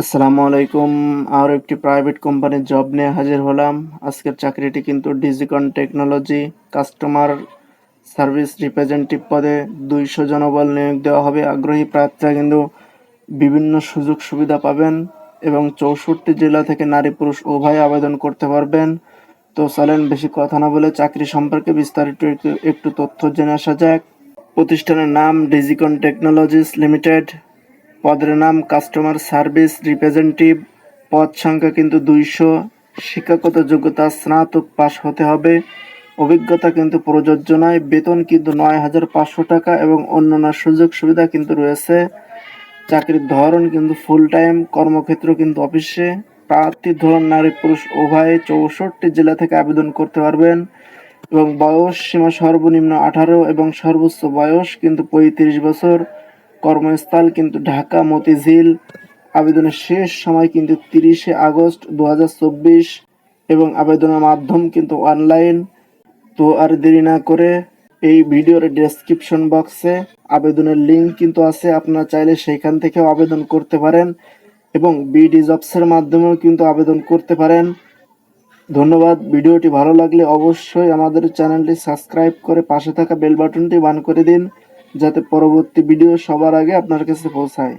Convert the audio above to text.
আসসালামু আলাইকুম। আর একটি প্রাইভেট কোম্পানির জব নিয়ে হাজির হলাম। আজকের চাকরিটি কিন্তু Digicon technology customer service representative পদে দুইশো জনবল নিয়োগ দেওয়া হবে। আগ্রহী প্রার্থীরা কিন্তু বিভিন্ন সুযোগ সুবিধা পাবেন এবং চৌষট্টি জেলা থেকে নারী পুরুষ উভয় আবেদন করতে পারবেন। তো চলেন বেশি কথা না বলে চাকরি সম্পর্কে বিস্তারিত একটু তথ্য জেনে আসা যাক। প্রতিষ্ঠানের নাম ডিজিকন টেকনোলজিস লিমিটেড পদের নাম কাস্টমার সার্ভিস রিপ্রেজেন্টেটিভ পদ সংখ্যা কিন্তু দুইশো। শিক্ষাগত যোগ্যতা স্নাতক পাস হতে হবে। অভিজ্ঞতা কিন্তু প্রযোজ্য নয়। বেতন কিন্তু নয় হাজার পাঁচশো টাকা এবং অন্যান্য সুযোগ সুবিধা কিন্তু রয়েছে। চাকরির ধরন কিন্তু ফুল টাইম কর্মক্ষেত্র কিন্তু অফিসে। প্রার্থীর ধরন নারী পুরুষ উভয়ে চৌষট্টি জেলা থেকে আবেদন করতে পারবেন। এবং বয়স সীমা সর্বনিম্ন আঠারো এবং সর্বোচ্চ বয়স কিন্তু পঁয়ত্রিশ বছর। কর্মস্থল কিন্তু ঢাকা, মতিঝিল। আবেদনের শেষ সময় কিন্তু তিরিশে আগস্ট দু হাজার চব্বিশ এবং আবেদনের মাধ্যম কিন্তু অনলাইন। তো আর দেরি না করে এই ভিডিওর ডেসক্রিপশন বক্সে আবেদনের লিঙ্ক কিন্তু আছে, আপনারা চাইলে সেইখান থেকেও আবেদন করতে পারেন এবং বিডি জবসের মাধ্যমেও কিন্তু আবেদন করতে পারেন। ধন্যবাদ, ভিডিওটি ভালো লাগলে অবশ্যই আমাদের চ্যানেলটি সাবস্ক্রাইব করে পাশে থাকা বেল বাটনটি বান করে দিন। যাতে পরবর্তী ভিডিও সবার আগে আপনার কাছে পৌঁছায়।